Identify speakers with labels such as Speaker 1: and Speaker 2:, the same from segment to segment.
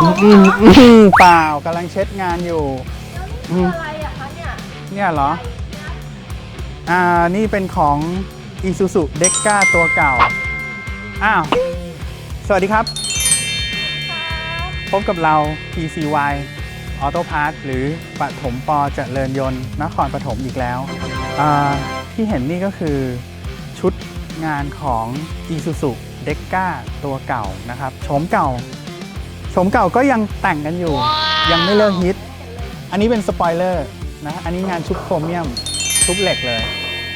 Speaker 1: อืมอืมอืมเปล่ากำลังเช็ดงานอยู่
Speaker 2: แล้วนี่คืออะไรอะคะเนี่ย
Speaker 1: เนี่ยเหรอ อ่า นี่เป็นของ Isuzu d e c a ตัวเก่า อ้าว สวัสดีครับ พบกับเรา PCY Auto Parts หรือปฐมปอเจริญยนต์ นครปฐมอีกแล้ว อ่า ที่เห็นนี่ก็คือชุดงานของ Isuzu d e c a ตัวเก่านะครับ โฉมเก่า โฉมเก่าก็ยังแต่งกันอยู่ ยังไม่เลิกฮิต อันนี้เป็นสปอยเลอร์นะ อันนี้งานชุบโครเมียม ชุบเหล็กเลย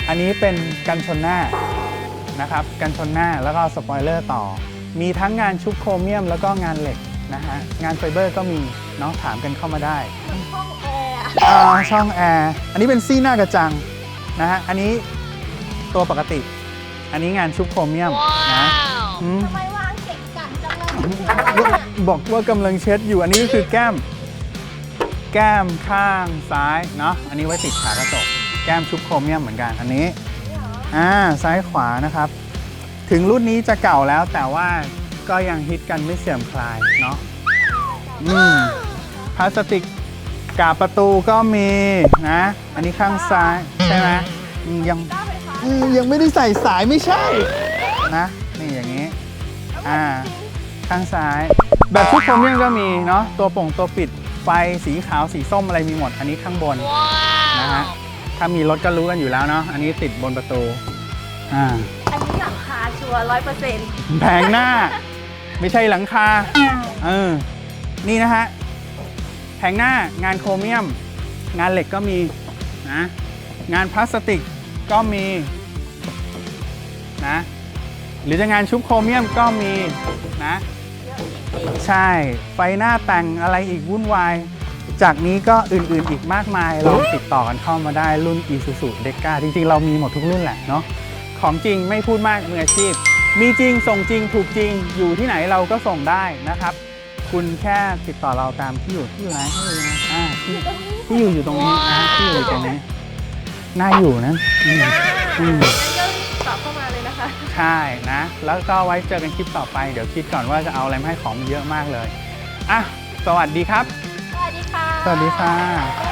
Speaker 1: อันนี้เป็นกันชนหน้านะครับ กันชนหน้าแล้วก็สปอยเลอร์ต่อ มีทั้งงานชุบโครเมียมแล้วก็งานเหล็กนะฮะ งานไฟเบอร์ก็มีเนาะถามกันเข้ามาได้
Speaker 2: มันห้องแอร์อะ
Speaker 1: อ่าช่องแอร์ อันนี้เป็นซี่หน้ากระจังนะฮะ อันนี้ตัวปกติ อันนี้งานชุบโครเมียมนะอืม
Speaker 2: ทำไมวางเก็บกันจังเลย
Speaker 1: บอกว่ากำลังเช็ดอยู่อันนี้ก็คือแก้ม แก้มข้างซ้ายเนาะอันนี้ไว้ติดขากระจกแก้มชุบโครเมียมเหมือนกันอันนี้อ่าซ้ายขวานะครับ ถึงรุ่นนี้จะเก่าแล้วแต่ว่าก็ยังฮิตกันไม่เสื่อมคลายเนาะอืมพลาสติกกาบประตูก็มีนะ อันนี้ข้างซ้ายใช่ไหมยังยังไม่ได้ใส่สายไม่ใช่นะ นี่อย่างนี้ อ่า ข้างซ้าย แบบชุดโครเมียมก็มีเนาะตัวป่งตัวปิดไฟสีขาวสีส้มอะไรมีหมด อันนี้ข้างบนนะฮะถ้ามีรถก็รู้กันอยู่แล้วเนาะอันนี้ติดบนประตูอ่า
Speaker 2: อันนี้หลังคาชัวร้อยเปอร์เซ็นต์
Speaker 1: แผงหน้า ไม่ใช่หลังคาเออนี่นะฮะแผงหน้างานโครเมียม งานเหล็กก็มีนะงานพลาสติกก็มีนะหรือจะงานชุบโครเมียมก็มีนะ ใช่ ไฟหน้าแต่งอะไรอีกวุ่นวาย จากนี้ก็อื่นๆอีกมากมาย เราติดต่อกันเข้ามาได้รุ่น Isuzu d e c a จริงๆ เรามีหมดทุกรุ่นแหละเนาะของจริงไม่พูดมากมืออาชีพ มีจริงส่งจริงถูกจริงอยู่ที่ไหนเราก็ส่งได้นะครับ คุณแค่ติดต่อเราตามที่อยู่ที่อยู่ไหนที่อยู่ไหนอ่าที่ที่อยู่อยู่ตรงนี้อ่าที่อยู่อยู่ตรงนี้น่าอยู่นะอืมอืม
Speaker 2: งั้นก็ตอบเข้ามาเลยนะคะ
Speaker 1: ใช่นะ แล้วก็ไว้เจอกันคลิปต่อไป เดี๋ยวคิดก่อนว่าจะเอาอะไรมาให้ของมันเยอะมากเลย อะ สวัสดีครับ
Speaker 2: สวัสดีค่ะ
Speaker 1: สวัสดีค่ะ